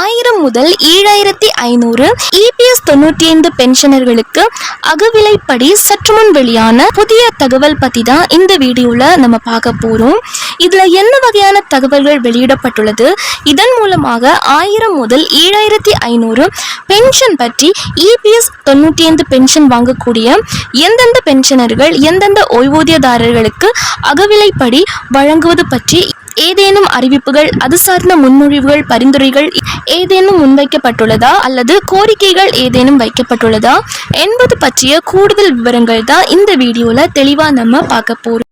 ஆயிரம் முதல் ஏழாயிரத்தி ஐநூறு இபிஎஸ் தொண்ணூற்றி ஐந்து பென்ஷனர்களுக்கு அகவிலைப்படி சற்று முன் வெளியான புதிய தகவல் பத்தி தான் இந்த வீடியோவில் நம்ம பார்க்க போறோம். இதுல என்ன வகையான தகவல்கள் வெளியிடப்பட்டுள்ளது? இதன் மூலமாக ஆயிரம் முதல் ஏழாயிரத்தி ஐநூறு பென்ஷன் பற்றி இபிஎஸ் தொண்ணூற்றி ஐந்து பென்ஷன் வாங்கக்கூடிய எந்தெந்த பென்ஷனர்கள் எந்தெந்த ஓய்வூதியதாரர்களுக்கு அகவிலைப்படி வழங்குவது பற்றி ஏதேனும் அறிவிப்புகள் அது சார்ந்த முன்மொழிவுகள் பரிந்துரைகள் ஏதேனும் முன்வைக்கப்பட்டுள்ளதா அல்லது கோரிக்கைகள் ஏதேனும் வைக்கப்பட்டுள்ளதா என்பது பற்றிய கூடுதல் விவரங்கள் தான் இந்த வீடியோல தெளிவா நம்ம பார்க்க போறோம்.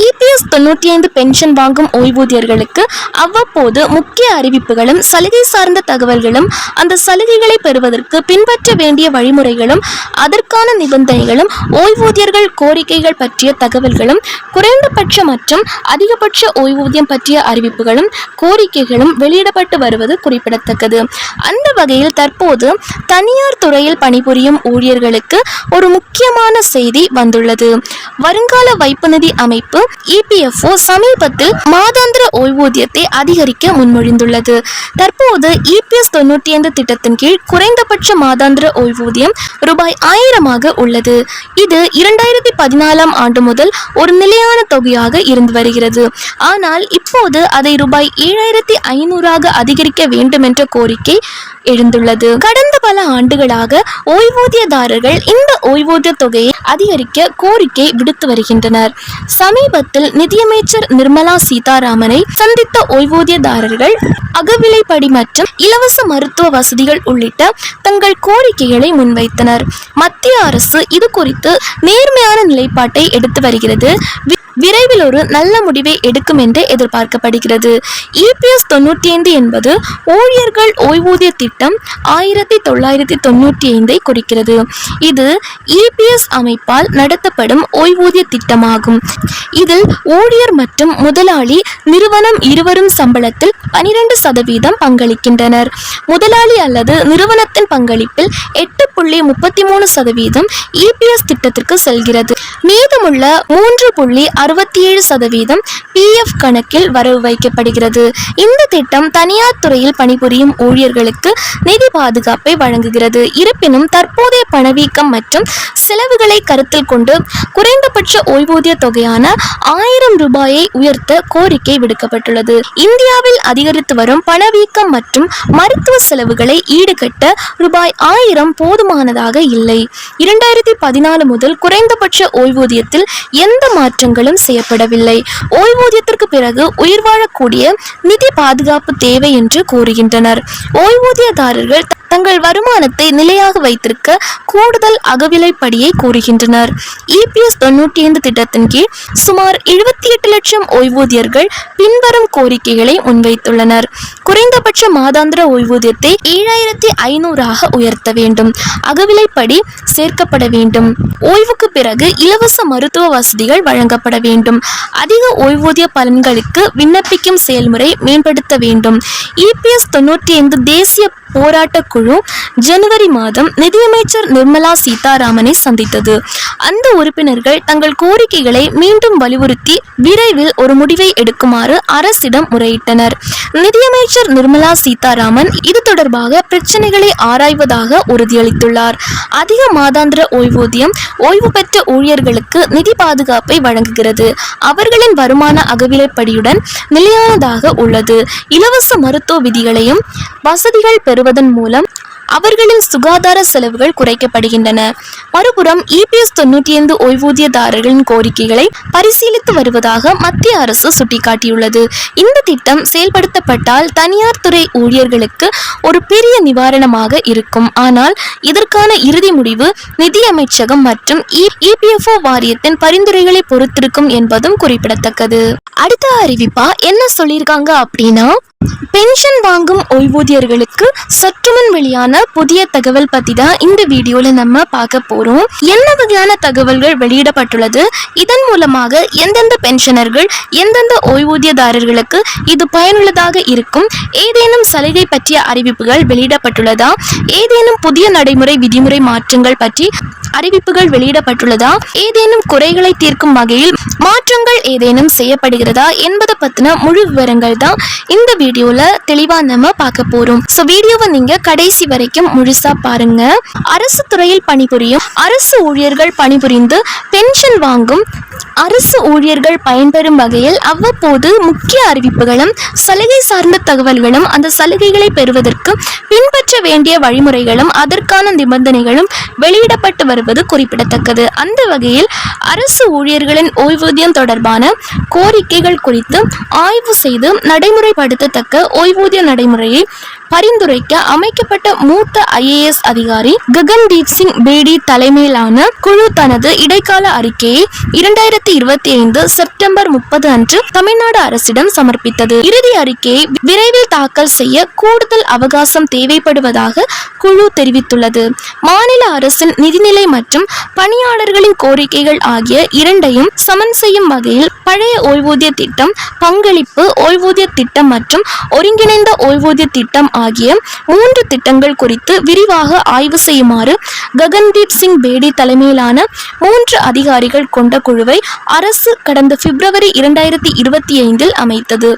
இபிஎஸ் தொண்ணூற்றி ஐந்து பென்ஷன் வாங்கும் ஓய்வூதியர்களுக்கு அவ்வப்போது முக்கிய அறிவிப்புகளும் சலுகை சார்ந்த தகவல்களும் அந்த சலுகைகளை பெறுவதற்கு பின்பற்ற வேண்டிய வழிமுறைகளும் அதற்கான நிபந்தனைகளும் ஓய்வூதியர்கள் கோரிக்கைகள் பற்றிய தகவல்களும் குறைந்தபட்ச மற்றும் அதிகபட்ச ஓய்வூதியம் பற்றிய அறிவிப்புகளும் கோரிக்கைகளும் வெளியிடப்பட்டு வருவது குறிப்பிடத்தக்கது. அந்த வகையில் தற்போது தனியார் துறையில் பணிபுரியும் ஊழியர்களுக்கு ஒரு முக்கியமான செய்தி வந்துள்ளது. வருங்கால வைப்பு நிதி அமைப்பு அமைப்பு இபிஎஃப்ஓ சமீபத்தில் மாதாந்திர ஓய்வூதியத்தை அதிகரிக்க முன்மொழிந்துள்ளது. தற்போது இபிஎஸ் தொண்ணூற்றி ஐந்து திட்டத்தின் கீழ் குறைந்தபட்ச மாதாந்திர ஓய்வூதியம் ரூபாய் ஆயிரமாக உள்ளது. இது இரண்டாயிரத்தி பதினாலாம் ஆண்டு முதல் ஒரு நிலையான தொகையாக இருந்து வருகிறது. ஆனால் இப்போது அதை ரூபாய் ஏழாயிரத்தி ஐநூறாக அதிகரிக்க வேண்டும் என்ற கோரிக்கை எழுந்துள்ளது. கடந்த பல ஆண்டுகளாக ஓய்வூதியதாரர்கள் இந்த ஓய்வூதிய தொகையை அதிகரிக்க கோரிக்கை விடுத்து வருகின்றனர். சமீபத்தில் நிதியமைச்சர் நிர்மலா சீதாராமனை சந்தித்த ஓய்வூதியதாரர்கள் அகவிலைப்படி மற்றும் இலவச மருத்துவ வசதிகள் உள்ளிட்ட தங்கள் கோரிக்கைகளை முன்வைத்தனர். மத்திய அரசு இது குறித்து நேர்மையான நிலைப்பாட்டை எடுத்து வருகிறது. விரைவில் ஒரு நல்ல முடிவை எடுக்கும் என்று எதிர்பார்க்கப்படுகிறது. இபிஎஸ் தொண்ணூற்றி ஐந்து என்பது ஊழியர்கள் ஓய்வூதிய திட்டம் ஆயிரத்தி தொள்ளாயிரத்தி தொண்ணூற்றி ஐந்தை குறிக்கிறது. இது இபிஎஸ் அமைப்பால் நடத்தப்படும் ஓய்வூதிய திட்டமாகும். இதில் ஊழியர் மற்றும் முதலாளி நிறுவனம் இருவரும் சம்பளத்தில் பனிரெண்டு சதவீதம் பங்களிக்கின்றனர். முதலாளி அல்லது நிறுவனத்தின் பங்களிப்பில் எட்டு புள்ளி முப்பத்தி மூணு சதவீதம் இபிஎஸ் திட்டத்திற்கு செல்கிறது. மீதமுள்ள மூன்று புள்ளி அறுபத்தி ஏழு சதவீதம் பிஎஃப் கணக்கில் வரவு வைக்கப்படுகிறது. இந்த திட்டம் தனியார் துறையில் பணிபுரியும் ஊழியர்களுக்கு நிதி பாதுகாப்பை வழங்குகிறது. இருப்பினும் தற்போதைய பணவீக்கம் மற்றும் செலவுகளை கருத்தில் கொண்டு குறைந்தபட்ச ஓய்வூதிய தொகையான ஆயிரம் ரூபாயை உயர்த்த கோரிக்கை விடுக்கப்பட்டுள்ளது. இந்தியாவில் அதிகரித்து வரும் பணவீக்கம் மற்றும் மருத்துவ செலவுகளை ஈடுகட்ட ரூபாய் ஆயிரம் போதுமானதாக இல்லை. இரண்டாயிரத்தி பதினாலு முதல் குறைந்தபட்ச ஓய்வூதியத்தில் எந்த மாற்றங்களும் செய்யப்படவில்லை. ஓய்வூதியத்திற்கு பிறகு உயிர் வாழக்கூடிய நிதி பாதுகாப்பு தேவை என்று கூறுகின்றனர். ஓய்வூதியதாரர்கள் தங்கள் வருமானத்தை நிலையாக வைத்திருக்க கூடுதல் அகவிலைப்படியை கூறுகின்றனர். இபிஎஸ் தொன்னூற்றி ஐந்து திட்டத்தின் கீழ் சுமார் எழுபத்தி எட்டு லட்சம் ஓய்வூதியர்கள் பின்வரும் கோரிக்கைகளை முன்வைத்துள்ளனர். குறைந்தபட்ச மாதாந்திர ஓய்வூதியத்தை ஏழாயிரத்தி ஐநூறாக உயர்த்த வேண்டும். அகவிலைப்படி சேர்க்கப்பட வேண்டும். ஓய்வுக்கு பிறகு இலவச மருத்துவ வசதிகள் வழங்கப்பட வேண்டும். அதிக ஓய்வூதிய பலன்களுக்கு விண்ணப்பிக்கும் செயல்முறை மேம்படுத்த வேண்டும். இபிஎஸ் தொண்ணூற்றி ஐந்து தேசிய போராட்டக் குழு ஜனவரி மாதம் நிதியமைச்சர் நிர்மலா சீதாராமனை சந்தித்தது. அந்த உறுப்பினர்கள் தங்கள் கோரிக்கைகளை மீண்டும் வலியுறுத்தி விரைவில் ஒரு முடிவை எடுக்குமாறு அரசிடம் முறையிட்டனர். நிதியமைச்சர் நிர்மலா சீதாராமன் இது தொடர்பாக பிரச்சனைகளை ஆராய்வதாக உறுதியளித்துள்ளார். அதிக மாதாந்திர ஓய்வூதியம் ஓய்வு பெற்ற ஊழியர்களுக்கு நிதி பாதுகாப்பை வழங்குகிறது. அவர்களின் வருமான அகவிலைப்படியுடன் நிலையானதாக உள்ளது. இலவச மருத்துவ விதிகளையும் வசதிகள் வருவதன் மூலம் அவர்களின் சுகாதார செலவுகள் குறைக்கப்படுகின்றன. மறுபுறம் இபிஎஸ் தொண்ணூற்றி ஐந்து ஓய்வூதியதாரர்களின் கோரிக்கைகளை பரிசீலித்து வருவதாக மத்திய அரசு சுட்டிக்காட்டியுள்ளது. இந்த திட்டம் செயல்படுத்தப்பட்டால் தனியார் துறை ஊழியர்களுக்கு ஒரு பெரிய நிவாரணமாக இருக்கும். ஆனால் இதற்கான இறுதி முடிவு நிதியமைச்சகம் மற்றும் இபிஎஃப்ஓ வாரியத்தின் பரிந்துரைகளை பொறுத்திருக்கும் என்பதும் குறிப்பிடத்தக்கது. அடுத்த அறிவிப்பா என்ன சொல்லியிருக்காங்க அப்படின்னா பென்ஷன் வாங்கும் ஓய்வூதியர்களுக்கு சற்றுமுன் வெளியான புதிய தகவல் பத்தி தான் இந்த வீடியோல நம்ம பார்க்க போறோம். என்ன வகையான தகவல்கள் வெளியிடப்பட்டுள்ளது? இதன் மூலமாக எந்தெந்த பென்ஷனர்கள் எந்தெந்த ஓய்வூதியதாரர்களுக்கு இது பயனுள்ளதாக இருக்கும்? ஏதேனும் சலுகை பற்றிய அறிவிப்புகள் வெளியிடப்பட்டுள்ளதா? ஏதேனும் புதிய நடைமுறை விதிமுறை மாற்றங்கள் பற்றி அறிவிப்புகள் வெளியிடப்பட்டுள்ளதா? ஏதேனும் குறைகளை தீர்க்கும் வகையில் மாற்றங்கள் ஏதேனும் செய்யப்படுகிறதா என்பதை பத்தின முழு விவரங்கள் தான் இந்த வீடியோல தெளிவா நம்ம பார்க்க போறோம். ஸோ வீடியோவை நீங்க கடைசி வரைக்கும் முழுசா பாருங்க. அரசு துறையில் பணிபுரியும் அரசு ஊழியர்கள் பணிபுரிந்து பென்ஷன் வாங்கும் அரசு ஊழியர்கள் பயன்பெறும் வகையில் அவ்வப்போது முக்கிய அறிவிப்புகளும் சலுகை சார்ந்த தகவல்களும் அந்த சலுகைகளை பெறுவதற்கு பின்பற்ற வேண்டிய வழிமுறைகளும் அதற்கான நிபந்தனைகளும் வெளியிடப்பட்டு வருவது குறிப்பிடத்தக்கது. அந்த வகையில் அரசு ஊழியர்களின் ஓய்வு ஓய்வூதியம் தொடர்பான கோரிக்கைகள் குறித்து ஆய்வு செய்து நடைமுறைப்படுத்தத்தக்க ஓய்வூதிய நடைமுறையை பரிந்துரைக்க அமைக்கப்பட்ட மூத்த ஐஏஎஸ் அதிகாரி ககன்தீப் சிங் பேடி தலைமையிலான குழு தனது இடைக்கால அறிக்கையை இரண்டாயிரத்தி இருபத்தி ஐந்து செப்டம்பர் முப்பது அன்று தமிழ்நாடு அரசிடம் சமர்ப்பித்தது. இறுதி அறிக்கையை விரைவில் தாக்கல் செய்ய கூடுதல் அவகாசம் தேவைப்படுவதாக குழு தெரிவித்துள்ளது. மாநில அரசின் நிதிநிலை மற்றும் பணியாளர்களின் கோரிக்கைகள் ஆகிய இரண்டையும் சமன் செய்யும் வகையில் பழைய ஓய்வூதிய திட்டம் பங்களிப்பு ஓய்வூதிய திட்டம் மற்றும் ஒருங்கிணைந்த ஓய்வூதிய திட்டம் ஆகிய மூன்று திட்டங்கள் குறித்து விரிவாக ஆய்வு செய்யுமாறு ககன்தீப் சிங் பேடி தலைமையிலான மூன்று அதிகாரிகள் கொண்ட குழுவை அரசு கடந்த பிப்ரவரி இரண்டாயிரத்தி இருபத்தி ஐந்தில் அமைத்தது.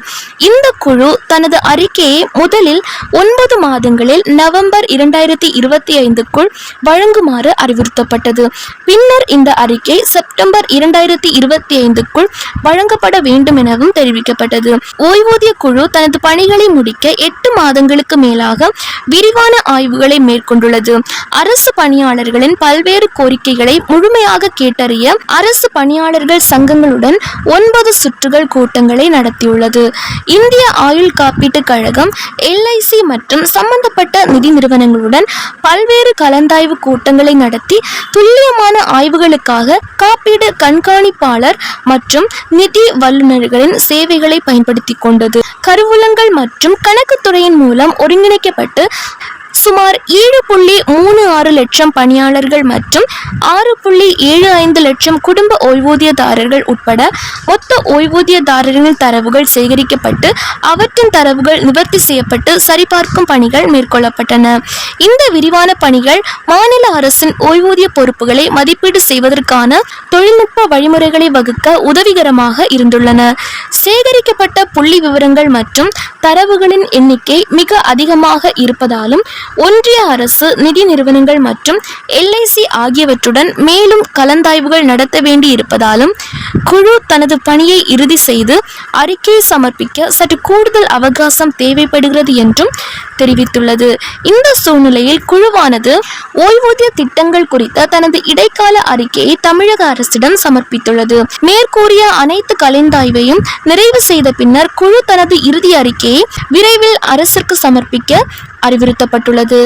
இந்த குழு தனது அறிக்கையை முதலில் ஒன்பது மாதங்களில் நவம்பர் இரண்டாயிரத்தி இருபத்தி ஐந்துக்குள் வழங்குமாறு அறிவுறுத்தப்பட்டது. பின்னர் இந்த அறிக்கை செப்டம்பர் இரண்டாயிரத்தி இருபத்தி ஐந்துக்குள் வழங்கப்பட வேண்டும் எனவும் தெரிவிக்கப்பட்டது. ஓய்வூதிய குழு தனது பணிகளை முடிக்க எட்டு மாதங்களுக்கு மேலாக விரிவான ஆய்வுகளை மேற்கொண்டுள்ளது. அரசு பணியாளர்களின் பல்வேறு கோரிக்கைகளை முழுமையாக கேட்டறிய அரசு பணியாளர்கள் சங்கங்களுடன் ஒன்பது சுற்றுகள் கூட்டங்களை நடத்தியுள்ளது. இந்திய ஆயுள் காப்பீட்டுக் கழகம் எல்ஐசி மற்றும் சம்பந்தப்பட்ட நிதி நிறுவனங்களுடன் பல்வேறு கலந்தாய்வு கூட்டங்களை நடத்தி துல்லியமான ஆய்வுகளுக்காக காப்பீடு கண்காணிப்பாளர் மற்றும் நிதி வல்லுநர்களின் சேவைகளை பயன்படுத்திக் கொண்டது. கருவூலங்கள் மற்றும் கணக்குத்துறையின் மூலம் ஒருங்கிணைக்கப்பட்டு சுமார் ஏழு புள்ளி மூணு ஆறு லட்சம் பணியாளர்கள் மற்றும் ஆறு புள்ளி ஏழு ஐந்து லட்சம் குடும்ப ஓய்வூதியதாரர்கள் உட்பட மொத்த ஓய்வூதியதாரர்களின் தரவுகள் சேகரிக்கப்பட்டு அவற்றின் தரவுகள் நிவர்த்தி செய்யப்பட்டு சரிபார்க்கும் பணிகள் மேற்கொள்ளப்பட்டன. இந்த விரிவான பணிகள் மாநில அரசின் ஓய்வூதிய பொறுப்புகளை மதிப்பீடு செய்வதற்கான தொழில்நுட்ப வழிமுறைகளை வகுக்க உதவிகரமாக இருந்துள்ளன. சேகரிக்கப்பட்ட புள்ளி விவரங்கள் மற்றும் தரவுகளின் எண்ணிக்கை மிக அதிகமாக இருப்பதாலும் ஒன்றிய அரசு நிதி நிறுவனங்கள் மற்றும் எல்ஐசி ஆகியவற்றுடன் மேலும் கலந்தாய்வுகள் நடத்த வேண்டி இருப்பதாலும் குழு தனது பணியை இறுதி செய்து அறிக்கையை சமர்ப்பிக்க சற்று கூடுதல் அவகாசம் தேவைப்படுகிறது என்றும் தெரிவித்துள்ளது. இந்த சூழ்நிலையில் குழுவானது ஓய்வூதிய திட்டங்கள் குறித்த தனது இடைக்கால அறிக்கையை தமிழக அரசிடம் சமர்ப்பித்துள்ளது. மேற்கூறிய அனைத்து கலந்தாய்வையும் நிறைவு செய்த பின்னர் குழு தனது இறுதி அறிக்கையை விரைவில் அரசிற்கு சமர்ப்பிக்க அறிவுறுத்தப்பட்டுள்ளது.